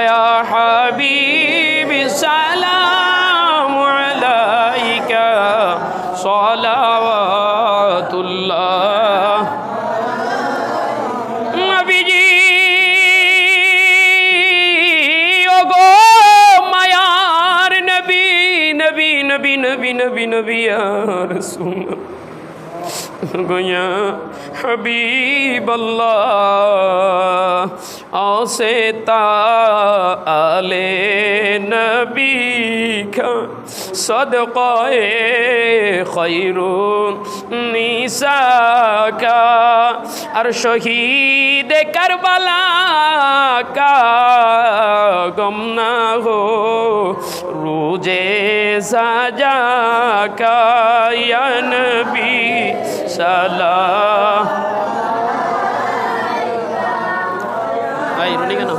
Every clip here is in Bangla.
يا حبيبي السلام عليك صلوات الله নবীজি ওগো মায়ার নবী নবী নবী নবী নবী নবী আর রাসূল গয়া আলে নবী সদকয়ে খৈরু নিশা আর শহীদ কারবালা গম না হো রুজে সাজা কায়নবী সালাম ভাই রুনি কেন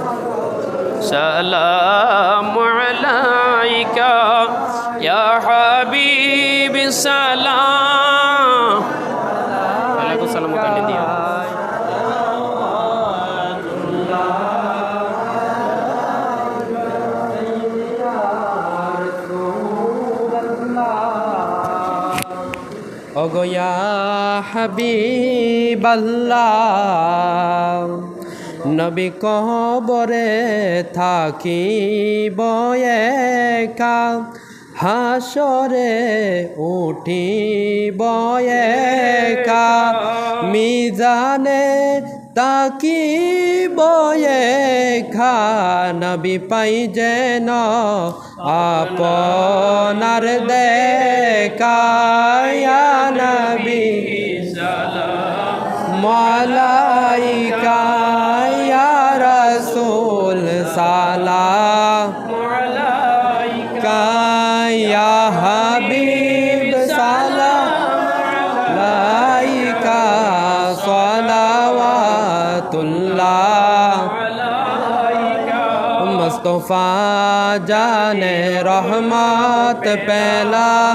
সালাম আলাইকা ইয়া হাবিবি সালাম ওয়ালাইকুম সালাম কাইন্ডলি দিও অগয়া হাবিবাল্লাহ নবী কবরে থাকি বয়েকা হাসরে উঠি বয়েকা মিজানে তাকি বয়েখা নবী পাই যেন আপনার দেখা ইয়া নবী মালাইকা রাসূল সালাম। مصطفیٰ جان رحمت پہلا۔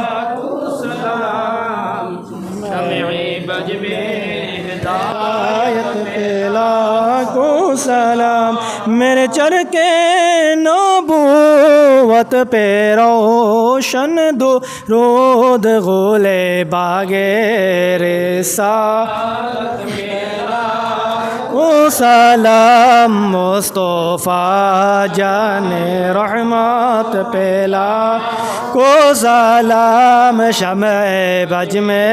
ہدایت پہلا۔ کو سلام۔ میرے چر کے نبوت پہ روشن دو۔ رود غلے باغے رسالت সালাম মোস্তফা জানে রহমত পেলা। কো সালাম শমে বজমে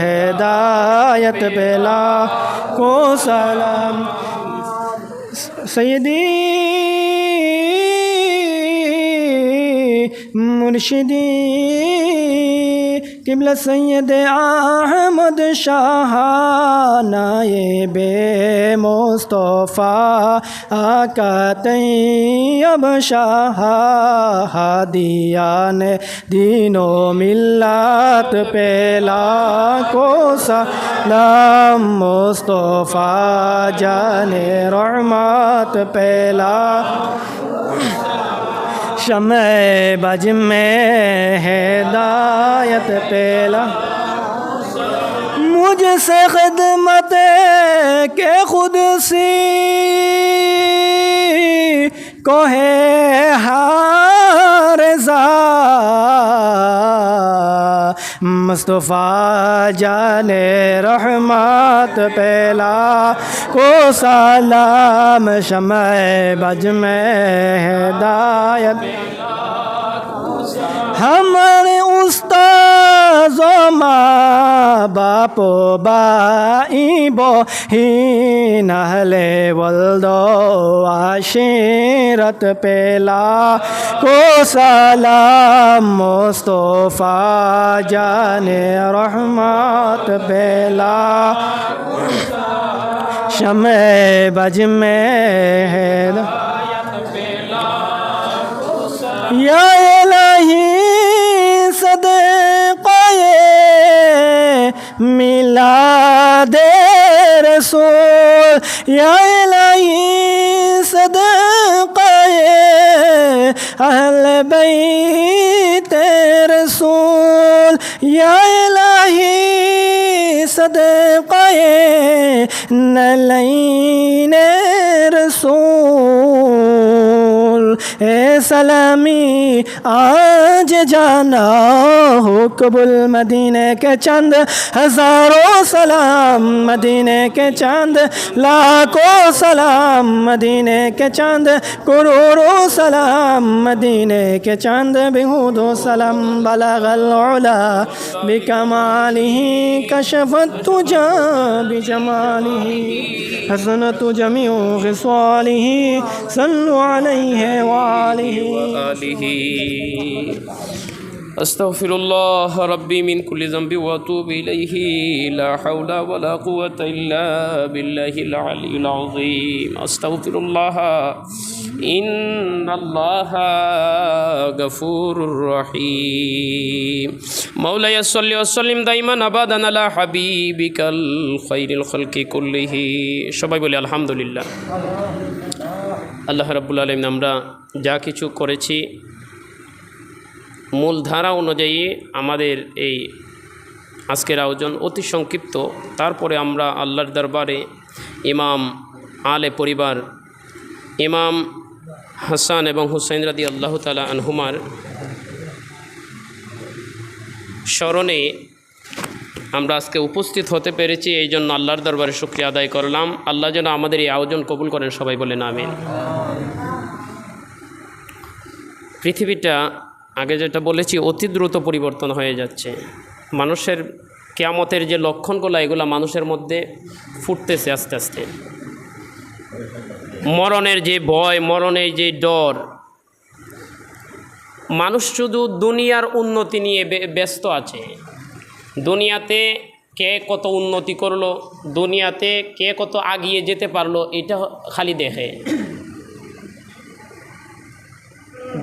হেদায়ত পেলা। কো সালাম সৈদী মুর্শিদি। কিবলা সৈয়দ আহমদ শাহানায়ে বে মোস্তফা আকাতই অব শাহাদিয়ান দিনো মিল্লাত পেলা কোসা নাম মোস্তফা জানে রহমাত পেলা। شمع بج میں ہدایت پیلا۔ مجھ سے خدمت کے خود سی۔ کو ہے ہاں مصطفیٰ جان رحمت پہلا کو سلام شمع بج میں ہدایت हमारे उस्ताद माँ बापो बाइबो ही नहले वल्दो आशीरत पेला को सलाम मुस्तफ़ा जाने रहमत पेला शम बज में है ميلاد رسول یا الہی صدقہ أهل بيت رسول. إلهي صدق صدقہ نلين رسول. اے سلامی، آج جانا ہو قبول مدینہ کے چند ہزاروں سلام مدینہ کے چند لاکھوں سلام مدینہ کے چند کروڑوں سلام مدینہ کے چند بہود و سلم بلغ العلا بکمالی کشف تجا بجمالی۔ حسنت جمیع غصالی۔ صلو علیہ وآله أستغفر الله ربي من كل ذنب وأتوب إليه لا حول ولا قوة إلا بالله العلي العظيم أستغفر الله إن الله غفور رحيم مولاي صل وسلم دائما أبدا على حبيبك الخير الخلق كله شباب الحمد لله আল্লাহ রাব্বুল আলমিন, আমরা যা কিছু করেছি মূল ধারা অনুযায়ী আমাদের এই আজকের আয়োজন অতি সংক্ষিপ্ত। তারপরে আমরা আল্লাহর দরবারে ইমাম, আলে পরিবার, ইমাম হাসান এবং হুসাইন রাদি আল্লাহ তালা আনহুমার স্মরণে আমরা আজকে উপস্থিত হতে পেরেছি, এই জন্য আল্লাহর দরবারে শুক্রিয়া আদায় করলাম। আল্লাহ যেন আমাদের এই আয়োজন কবুল করেন, সবাই বলেন আমিন। পৃথিবীটা, আগে যেটা বলেছি, অতি দ্রুত পরিবর্তন হয়ে যাচ্ছে। মানুষের কেয়ামতের যে লক্ষণগুলো, এগুলো মানুষের মধ্যে ফুটতেছে আস্তে আস্তে। মরণের যে ভয়, মরণের যে ডর, মানুষ শুধু দুনিয়ার উন্নতি নিয়ে ব্যস্ত আছে। দুনিয়াতে কে কত উন্নতি করল, দুনিয়াতে কে কত আগিয়ে যেতে পারল, এটা খালি দেখে।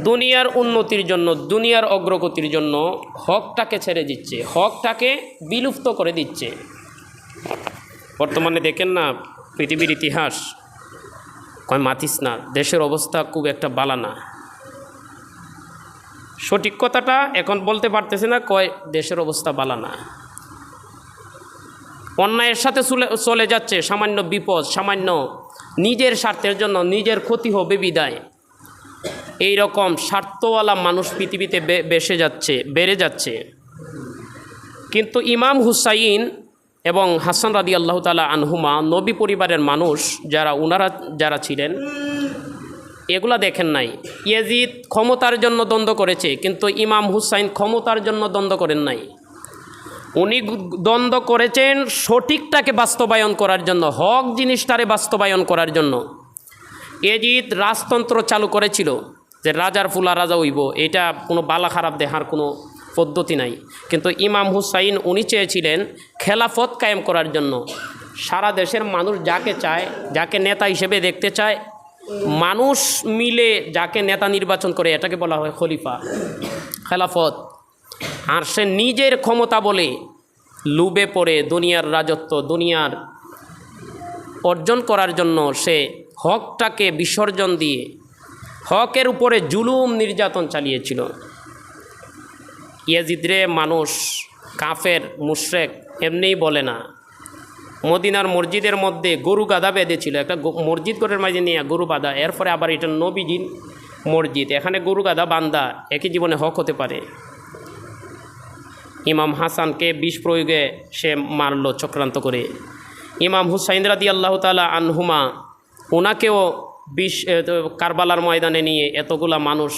দুনিয়ার উন্নতির জন্য, দুনিয়ার অগ্রগতির জন্য হকটাকে ছেড়ে দিচ্ছে, হকটাকে বিলুপ্ত করে দিচ্ছে। বর্তমানে দেখেন না, পৃথিবীর ইতিহাস, কয় মাতিস না, দেশের অবস্থা খুব একটা বালা না। সঠিক কথাটা এখন বলতে পারতেছে না, কয়, দেশের অবস্থা বালা না। অন্যায়ের সাথে চলে যাচ্ছে সামান্য বিপদ, সামান্য নিজের স্বার্থের জন্য নিজের ক্ষতি হবে বিদায়। এই রকম স্বার্থওয়ালা মানুষ পৃথিবীতে বেসে যাচ্ছে, বেড়ে যাচ্ছে। কিন্তু ইমাম হুসাইন এবং হাসান রাদি আল্লাহ তালা আনহুমা, নবী পরিবারের মানুষ যারা, উনারা যারা ছিলেন এগুলা দেখেন নাই। ইয়েজিদ ক্ষমতার জন্য দ্বন্দ্ব করেছে, কিন্তু ইমাম হুসাইন ক্ষমতার জন্য দ্বন্দ্ব করেন নাই। উনি দ্বন্দ্ব করেছেন সঠিকটাকে বাস্তবায়ন করার জন্য, হক জিনিসটারে বাস্তবায়ন করার জন্য। এজিদ রাজতন্ত্র চালু করেছিল যে রাজার ফুলা রাজা হইব, এটা কোনো বালা খারাপ দেখার কোনো পদ্ধতি নাই। কিন্তু ইমাম হুসাইন উনি চেয়েছিলেন খেলাফত কায়েম করার জন্য। সারা দেশের মানুষ যাকে চায়, যাকে নেতা হিসেবে দেখতে চায় মানুষ মিলে যাকে নেতা নির্বাচন করে, এটাকে বলা হয় খলিফা, খেলাফত। আর সে নিজের ক্ষমতা বলে লুবে পড়ে দুনিয়ার রাজত্ব, দুনিয়ার অর্জন করার জন্য সে হকটাকে বিসর্জন দিয়ে হকের উপরে জুলুম নির্যাতন চালিয়েছিল। ইয়াজিদরে মানুষ, কাফের, মুশরেক, এমনিই বলে না। মদিনার মসজিদের মধ্যে গরু গাদা বেঁধেছিল। একটা মসজিদ করে মাঝে নিয়ে গরু বাঁধা। এরপরে আবার এটা নবীজির মসজিদ। এখানে গরু গাদা বান্দা একই জীবনে হক হতে পারে। ইমাম হাসানকে বিষ প্রয়োগে সে মারল চক্রান্ত করে। ইমাম হুসাইন রাদি আল্লাহ তালা আনহুমা ওনাকেও বিষ কারবালার ময়দানে নিয়ে এতগুলা মানুষ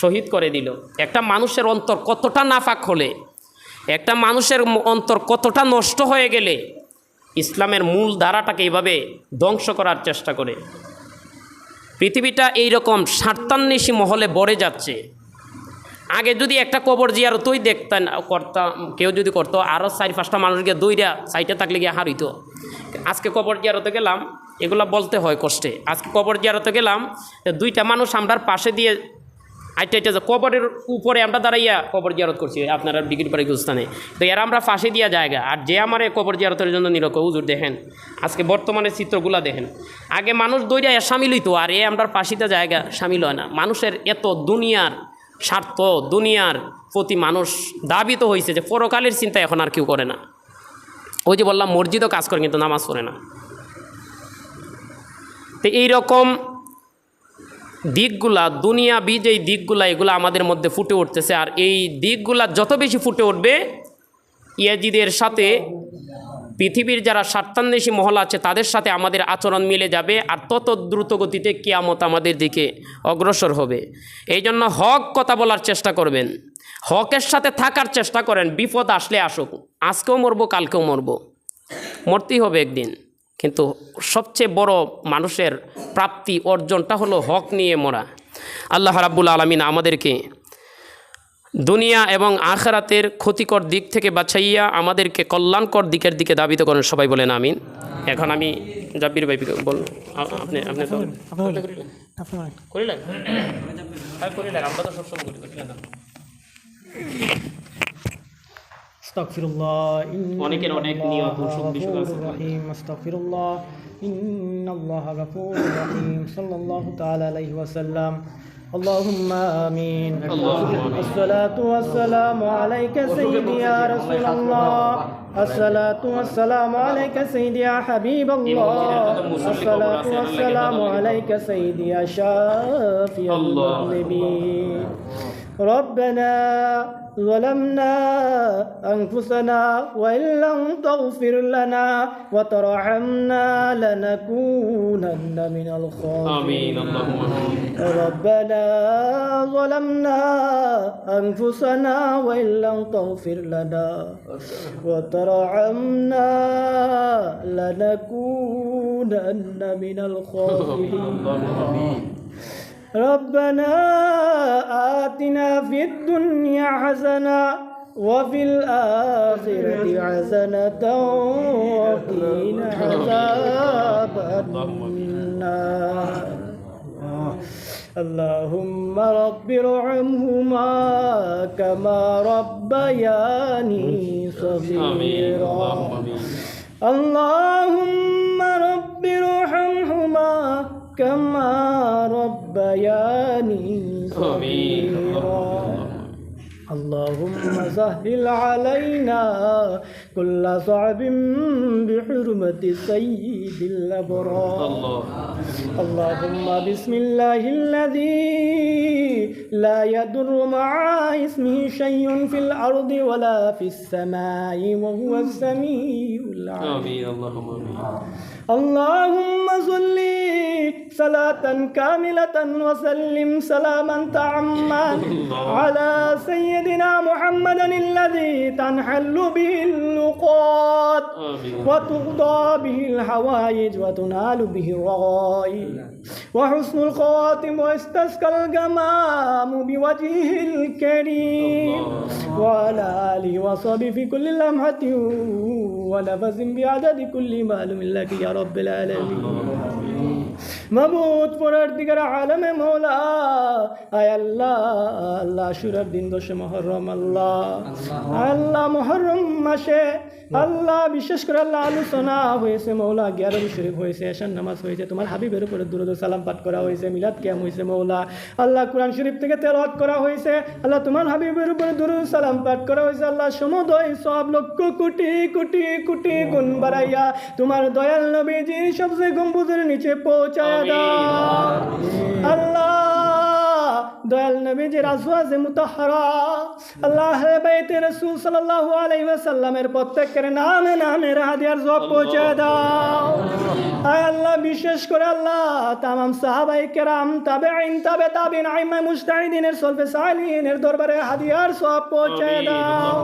শহীদ করে দিল। একটা মানুষের অন্তর কতটা নাফাক হলে, একটা মানুষের অন্তর কতটা নষ্ট হয়ে গেলে ইসলামের মূল ধারাটাকে এইভাবে ধ্বংস করার চেষ্টা করে। পৃথিবীটা এইরকম স্বার্থান্বেষী মহলে বড়ে যাচ্ছে। আগে যদি একটা কবর জিয়ার জিয়ারতই দেখতেন করতাম কেউ যদি করতো আরও চারি পাঁচটা মানুষকে দইরা সাইটে থাকলে গিয়ে হারিত আজকে কবর জিয়ারতে গেলাম, এগুলা বলতে হয় কষ্টে। আজকে কবর জিয়ারতে গেলাম, দুইটা মানুষ আমরা পাশে দিয়ে আইটা যে কবরের উপরে আমরা দাঁড়াইয়া কবর জিয়ারত করছি, আপনারা ডিগ্রি পাড়ি গুস্তানে তো এরা আমরা ফাঁসে দিয়া জায়গা। আর যে আমার কবর জিয়ারতের জন্য নিরক হুজুর দেখেন, আজকে বর্তমানে চিত্রগুলা দেখেন। আগে মানুষ দইরা সামিল হইতো, আর এ আমরা পাশিতে জায়গা সামিল হয় না। মানুষের এত দুনিয়ার স্বার্থ, দুনিয়ার প্রতি মানুষ দাবিত হয়েছে যে পরকালের চিন্তা এখন আর কেউ করে না। ওই যে বললাম, মসজিদও কাজ করে, কিন্তু নামাজ পড়ে না। তো এইরকম দিকগুলা, দুনিয়া বীজ এই দিকগুলা, এগুলো আমাদের মধ্যে ফুটে উঠতেছে। আর এই দিকগুলা যত বেশি ফুটে উঠবে, ইয়াজিদের সাথে, পৃথিবীর যারা স্বার্থান্বেষী মহল আছে, তাদের সাথে আমাদের আচরণ মিলে যাবে, আর তত দ্রুত গতিতে কিয়ামত আমাদের দিকে অগ্রসর হবে। এই জন্য হক কথা বলার চেষ্টা করবেন। হকের সাথে থাকার চেষ্টা করেন, বিপদ আসলে আসুক। আজকেও মরবো, কালকেও মরবো। মরতেই হবে একদিন। কিন্তু সবচেয়ে বড় মানুষের প্রাপ্তি অর্জনটা হলো হক নিয়ে মরা। আল্লাহ রাব্বুল আলমিন আমাদেরকে দুনিয়া এবং আখরাতের ক্ষতিকর দিক থেকে বাছাইয়া আমাদেরকে কল্যাণকর দিকের দিকে দাবিত করেন সবাই বলেন আমিন। এখন আমি জাবির ভাই বল আপনি আপনি তো করিলেন হ্যাঁ করিলেন আমরা তো সবসময় করি করিলেন না। استغفر الله إن অনেকের অনেক নিয়ত ও সুখ বিসুখ غفور আছে। رحيم استغفر الله إن الله غفور رحيم صلى الله تعالى عليه وسلم اللهم آمين اللهم آمين. الصلاة والسلام عليك سيدي يا رسول الله الصلاة والسلام عليك سيدي يا حبيب الله الصلاة والسلام عليك سيدي يا شافي الله. المذنبين ربنا ظلمنا أنفسنا وإن لم تغفر لنا وترحمنا لنكونن من الخاسرين. آمين. اللهم ربنا ظلمنا أنفسنا وإن لم تغفر لنا وترحمنا لنكونن من الخاسرين. ربنا آتنا في الدنيا حسنة وفي الآخرة حسنة وقنا عذاب النار. اللهم رب ارحمهما كما ربياني صغيرا. اللهم رب ارحمهما كما ربياني صغيرا اللهم سهل علينا كل صعب بحرمة سيد الأبرار. الله اللهم بسم الله الذي لا يضر مع اسمه شيء في الأرض ولا في السماء وهو السميع العليم. آمين. اللهم آمين. اللهم صل صلاة كاملة وسلم سلاما تعما على سيدنا محمد الذي تنحل به اللقات آمين وتقضى به الحوائج وتنال به الرغائب وحسن الخواتم واستسقى الغمام بوجهه الكريم وعلى آله وصحبه في كل لمحة ونفس بعدد كل معلوم لك يا رب العالمين মাবুদ পরের দিকের আলমে মৌলা। আয় আল্লাহ আল্লাহ সুরের দিন দোষে মহরম আল্লাহ। আল্লাহ মহরম মাসে। আল্লাহ বিশেষ করে আল্লাহ আলোচনা হয়েছে মৌলা গিয়ারবি শরীফ হয়েছে এশান নামাজ হয়েছে তোমার হাবিবের উপরে দুরুদ সালাম পাঠ করা হয়েছে মিলাদ কিয়াম হয়েছে মৌলা। আল্লাহ কোরআন শরীফ থেকে তেলাওয়াত করা হয়েছে। আল্লাহ তোমার হাবিবের উপরে দুরুদ সালাম পাঠ করা হয়েছে। আল্লাহ সমুদয় সব লক্ষ কোটি কোটি কোটি গুণ বাড়াইয়া তোমার দয়াল নবীজি সবচেয়ে গম্বুজের নিচে পৌঁছায়। দাও আল্লাহ। দয়াল নবীজির আজওয়াজে মুতাহহারা আল্লাহ বাইতে রাসূল সাল্লাল্লাহু আলাইহি ওয়াসাল্লামের প্রত্যেকের নামে নামে হাদিয়ার জব পৌঁছে দাও। আয় আল্লাহ বিশেষ করে আল্লাহ তামাম সাহাবাই কেরাম তাবেঈন তাবে তাবিন আইমা মুস্তাহিদিনের সলফে সালিহিনের দরবারে হাদিয়ার সব পৌঁছে দাও।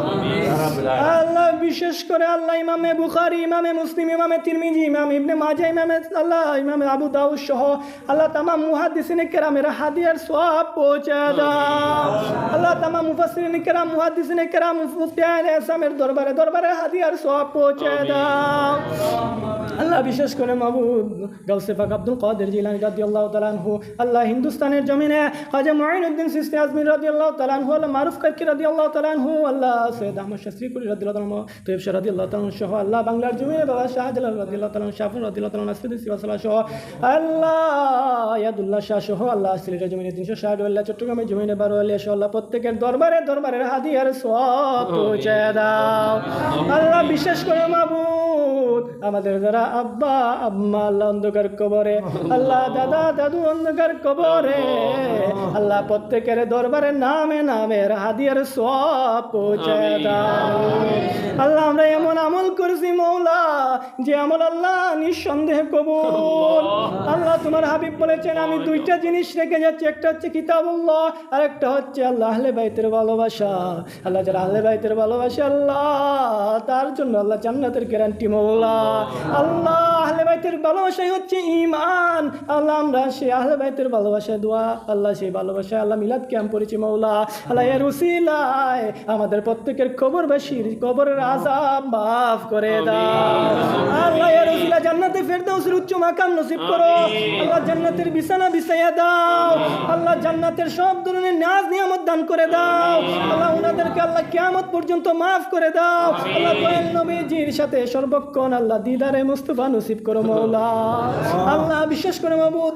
আল্লাহ বিশেষ করে আল্লাহ ইমামে বুখারি ইমামে মুসলিম ইমামে তিরমিজি ইমাম ইবনে মাজা ইমামে আল্লাহ ইমামে আবু দাউদ সহ আল্লাহ তামাম মুহাদ্দিসিনে কেরামের হাদিয়ার সব পৌঁছে দাও। আল্লাহ তামাম মুফাসরিন কেরাম, মুহাদ্দিসিন কেরাম, মুফতিয়ানে আসামের দরবারে দরবারে হাদিয়ার সব পৌঁছে দাও। আল্লাহ বিশেষ করে মাহবুব গাউসে পাক আব্দুল কাদের জিলানি রাদিয়াল্লাহু তাআলা আনহু আল্লাহ হিন্দুস্তানের জমিনে খাজা মুঈনুদ্দিন সিস্তি আজমির রাদিয়াল্লাহু তাআলা আনহু আল্লাহ মারুফ কাকি রাদিয়াল্লাহু তাআলা আনহু আল্লাহ সৈয়দ আহমদ শাস্ত্রী কুলি রাদিয়াল্লাহু তাআলা আনহু তৈয়ব শাহ রাদিয়াল্লাহু তাআলা আনহু সহ আল্লাহ বাংলার জমিনে বাবা শাহজালাল রাদিয়াল্লাহু তাআলা আনহু শাফর রাদিয়াল্লাহু তাআলা আনহু আসফিদ সিবাসালা সহ আল্লাহ ইয়াদুল্লাহ শাহ সহ আল্লাহ সিলেটের জমিনে তিনশো ষাট আল্লাহ চট্টগ্রামের জমিনে বারো আল্লাহ সহ আল্লাহ প্রত্যেকের দরবারে দরবারের হাদিয়ার সব পৌঁছে দাও। আল্লাহ বিশেষ করে মাবুদ আমাদের যারা আব্বা আম্মা আল্লাহ অন্ধকার কবরে আল্লাহ দাদা দাদু অন্ধকার কবরে আল্লাহ প্রত্যেকের দরবারে নামে নামের হাদিয়ার সব পৌঁছায় দাও। আল্লাহ আমরা এমন আমল করছি মৌলা যে আমল আল্লাহ নিঃসন্দেহে কবুল। আল্লাহ। তোমার হাবিব বলেছেন আমি দুইটা জিনিস রেখে যাচ্ছি একটা হচ্ছে কিতাবুল্লাহ আর একটা হচ্ছে আল্লাহ আহলে বাইতের ভালোবাসা। আল্লাহ যারা আহলে বাইতের ভালোবাসা আল্লাহ তার জন্য আল্লাহ জান্নাতের গ্যারান্টি মৌলা। আল্লাহ আহলে বাইতের ভালোবাসাই হচ্ছে ইমান আল্লাহ আমরা সেই আহলে বাইতের ভালোবাসায় দোয়া আল্লাহ সেই ভালোবাসায় আল্লাহ মিলাদ ক্যাম্প করেছি মৌলা আল্লাহ এর উসিলায় আমাদের প্রত্যেকের কবরবাসীর কবরের আজাব মাফ করে দাও। আল্লাহ এর উসিলা জান্নাতে ফেরদাউসের উচ্চ মাকাম নসিব করো। আল্লাহ জান্নাতের বিছানা বিছাইয়া দাও। আল্লাহ জান্নাতের সব ধরনের নাজ নিয়ামত দান করে দাও। আল্লাহ ওনাদেরকে আল্লাহ কিয়ামত পর্যন্ত মাফ করে দাও। আল্লাহ নবীজির সাথে সর্বক্ষণ আল্লাহ দিদারে মুস্তফা নসিব করো মৌলা। আল্লাহ বিশ্বাস করে মাবুদ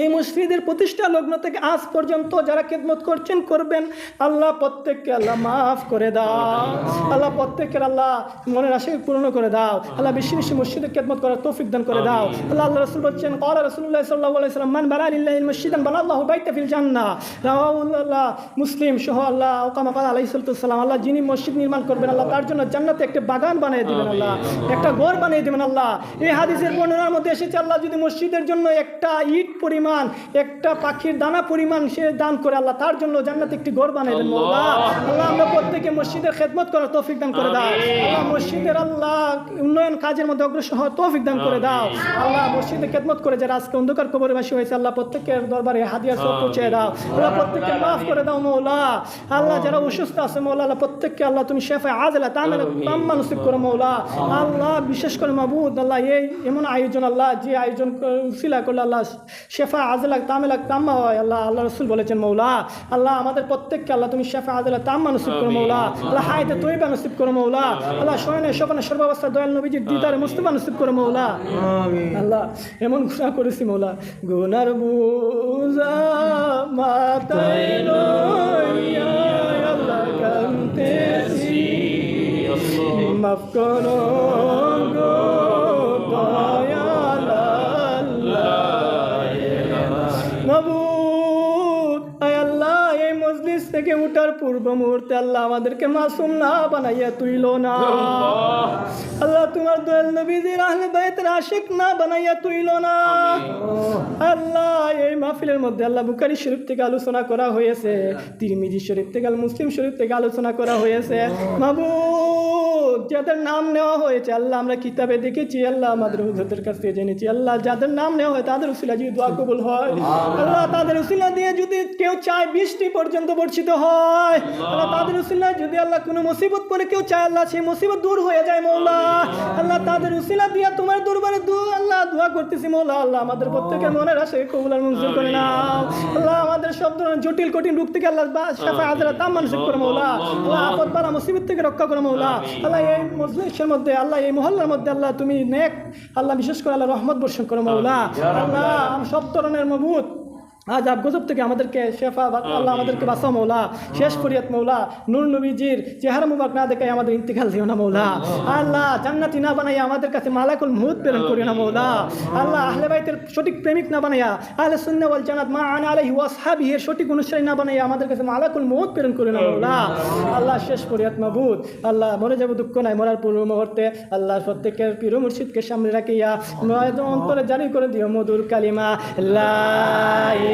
এই মসজিদের প্রতিষ্ঠা লগ্ন থেকে আজ পর্যন্ত যারা খেদমত করছেন করবেন। আল্লাহ প্রত্যেককে আল্লাহ মাফ করে দাও। আল্লাহ প্রত্যেকের আল্লাহ মনের আশা পূর্ণ করে দাও। আল্লাহ বেশি বেশি মসজিদে খেদমত করার তৌফিক দান করে দাও। আল্লাহ আল্লাহ রসুল বলছেন কলা রসুল্লাহ সাল্লাহ সাল্লাম মান আলিল্লাহ মসজিদান আল্লাহ বাইতে ফিল জান্না রাহুল্লাহ মুসলিম সহ আল্লাহ ওকামা কাল আলাই সাল্লাম আল্লাহ যিনি মসজিদ নির্মাণ করবেন আল্লাহ তার জন্য জান্নাতে একটা বাগান বানিয়ে দিবেন আল্লাহ। একটা ঘর বানিয়ে দিবেন আল্লাহ। এই হাদিসের বর্ণনার মধ্যে এসেছে আল্লাহ যদি মসজিদের জন্য একটা ইট পরিমাণ একটা পাখির দানা পরিমাণ সে দান করে আল্লাহ তার জন্য জান্নাতে একটি ঘর বানিয়ে দেন আল্লাহ। আমরা প্রত্যেকে মসজিদের খেদমত করার তৌফিক দান করে দাও। আল্লাহ মসজিদের আল্লাহ উন্নয়ন কাজের মধ্যে অগ্রসর হওয়ার তৌফিক দান করে দাও। আল্লাহ মসজিদে খেদমত করে যারা আজকে অন্ধকার কবরবাসী হয়েছে আল্লাহ প্রত্যেকের দরবারে হাদিয়া সব পৌঁছে দাও। আল্লাহ প্রত্যেককে মাফ করে দাও মৌলা। আল্লাহ যারা অসুস্থ আছে মৌলা আল্লাহ প্রত্যেককে আল্লাহ তুমি শেফা আজলা তামেল তাম্মা নসিব করো মৌলা। আল্লাহ। বিশেষ করে মাবুদ আল্লাহ এই এমন আয়োজন আল্লাহ যে আয়োজন শিলা করলে আল্লাহ শেফা আজলা তামেলা তাম্মা হয়। আল্লাহ আল্লাহ রসুল বলেছেন মৌলা আল্লাহ আমাদের প্রত্যেককে আল্লাহ তুমি শেফা আজলা তাম্মা নসিব করো মৌলা। আল্লাহ হায়তে তৈবা নসিব করো মৌলা। আল্লাহ শয়নে শোভনে সর্বাবস্থা দয়াল নবীজির দিদারে মুস্তফা নসিব করো মৌলা। আল্লাহ এমন ঘোষণা করেছি মৌলা। গুনার বুঝা মাতায় লইয়া আল্লাহ কান্তেছি মাফ করো গো দয়াল থেকে পূর্ব মুহূর্তে আল্লাহ আমাদেরকে মাসুম না বানাইয়া তুইল না। আল্লাহ। তোমার দয়াল নবীদের আহলে বাইতের আশিক না বানাইয়া তুইল না। আল্লাহ এই মাহফিলের মধ্যে আল্লাহ বুকারি শরীফ থেকে আলোচনা করা হয়েছে তিরমিজি শরীফ থেকে মুসলিম শরীফ থেকে আলোচনা করা হয়েছে। মাহবুব! যাদের নাম নেওয়া হয়েছে আল্লাহ আমরা কিতাবে দেখেছি আল্লাহ আমাদের হুজুরদের কাছ থেকে জেনেছি। আল্লাহ যাদের নাম নেওয়া হয় তাদের উসিলা যদি দোয়া কবুল হয় আল্লাহ। তাদের উসিলা দিয়ে যদি কেউ চায় বৃষ্টি পর্যন্ত বর্ষিত হয় আল্লাহ। তাদের উসিলা যদি আল্লাহ কোনো মুসিবত পরে কেউ চায় আল্লাহ সেই মুসিবত দূর হয়ে যায় মৌলা। আল্লাহ। তাদের উসিলা দিয়ে তোমার দরবারে দু আল্লাহ দোয়া করতেছি মৌলা। আল্লাহ আমাদের প্রত্যেকের মনের আসে কবুল আর মঞ্জুর করে নাও। আল্লাহ আমাদের সব ধরনের জটিল কঠিন রূপ থেকে আল্লাহ বা শাফা আজরা তাম মানসিক করে মৌলা। আল্লাহ আপদ বালা মুসিবত থেকে রক্ষা করে মৌলা। আল্লাহ এই মজলিসের মধ্যে আল্লাহ এই মহল্লার মধ্যে আল্লাহ তুমি নেক আল্লাহ বিশেষ করে আল্লাহ রহমত বর্ষণ করো মৌলা আল্লাহ সব ধরনের মবুত। আজ আব গজব থেকে আমাদেরকে শেফা আল্লাহ আমাদেরকে বাঁচাও মৌলা শেষ ফরিয়াত মৌলা নূর নবীজির চেহারা মুবাক না দেখাই আমাদের ইন্তিকাল দিও না মৌলা। আল্লাহ জান্নাতি না বানাইয়া আমাদের কাছে মালাকুল মুহুদ প্রেরণ করিও না মৌলা। আল্লাহ। আহলে বাইতের সঠিক প্রেমিক না বানাইয়া আহলে সুন্নাহ ওয়াল জান্নাত মা আনা আলাইহি ওয়াসহাবিহি এর সঠিক অনুসারী না বানাইয়া আমাদের কাছে মালাকুল মুহুদ প্রেরণ করিও না মৌলা। আল্লাহ শেষ ফরিয়াত মাবুদ। আল্লাহ মরে যাব দুঃখ নাই মরার পূর্ব মুহূর্তে আল্লাহ প্রত্যেকের প্রিয় মুর্শিদকে সামনে রাখিয়া অন্তরে জারি করে দিও মধুর কালিমা। লা ইলাহা ইল্লাল্লাহ